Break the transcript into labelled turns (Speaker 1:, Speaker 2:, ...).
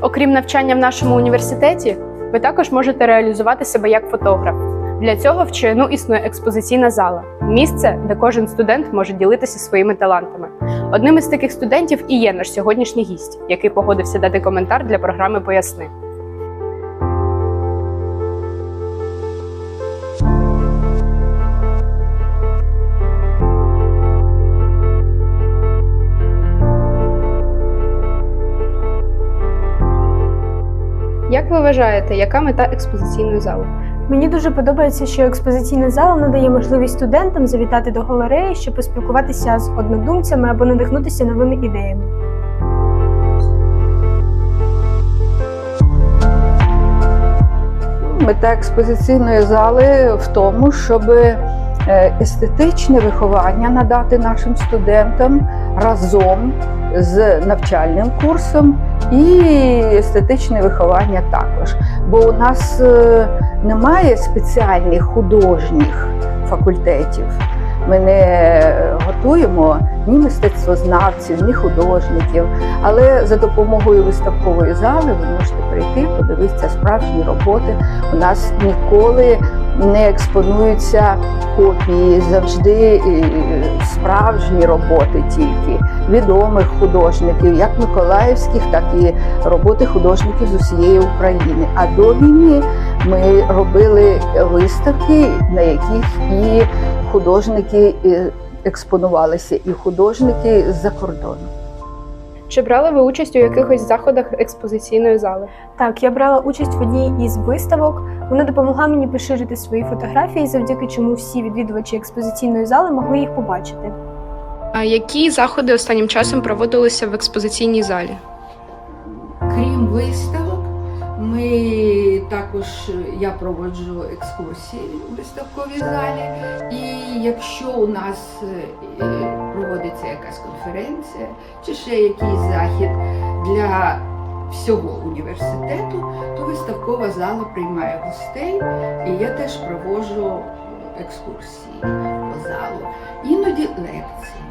Speaker 1: Окрім навчання в нашому університеті, ви також можете реалізувати себе як фотограф. Для цього в ЧНУ існує експозиційна зала місце, де кожен студент може ділитися своїми талантами. Одним із таких студентів і є наш сьогоднішній гість, який погодився дати коментар для програми Поясни. Як ви вважаєте, яка мета експозиційної зали?
Speaker 2: Мені дуже подобається, що експозиційна зала надає можливість студентам завітати до галереї, щоб поспілкуватися з однодумцями або надихнутися новими ідеями.
Speaker 3: Мета експозиційної зали в тому, щоб е, естетичне виховання надати нашим студентам разом з навчальним курсом і естетичне виховання також. Бо у нас е, немає спеціальних художніх факультетів. Ми не готуємо ні мистецтвознавців, ні художників. Але за допомогою виставкової зали ви можете прийти, подивитися справжні роботи. У нас ніколи не експонуються копії, завжди справжні роботи тільки відомих художників, як миколаївських, так і роботи художників з усієї України. А до війни ми робили виставки, на яких і художники експонувалися, і художники з-за кордону.
Speaker 1: Чи брали ви участь у якихось заходах експозиційної зали?
Speaker 2: Так, я брала участь в одній із виставок. Вона допомогла мені поширити свої фотографії, завдяки чому всі відвідувачі експозиційної зали могли їх побачити.
Speaker 1: А які заходи останнім часом проводилися в експозиційній залі?
Speaker 4: Крім виставок, ми також я проводжу екскурсії у виставковій залі. І якщо у нас е, проводиться якась конференція чи ще якийсь захід для всього університету, то виставкова зала приймає гостей, і я теж проводжу екскурсії по залу, іноді лекції.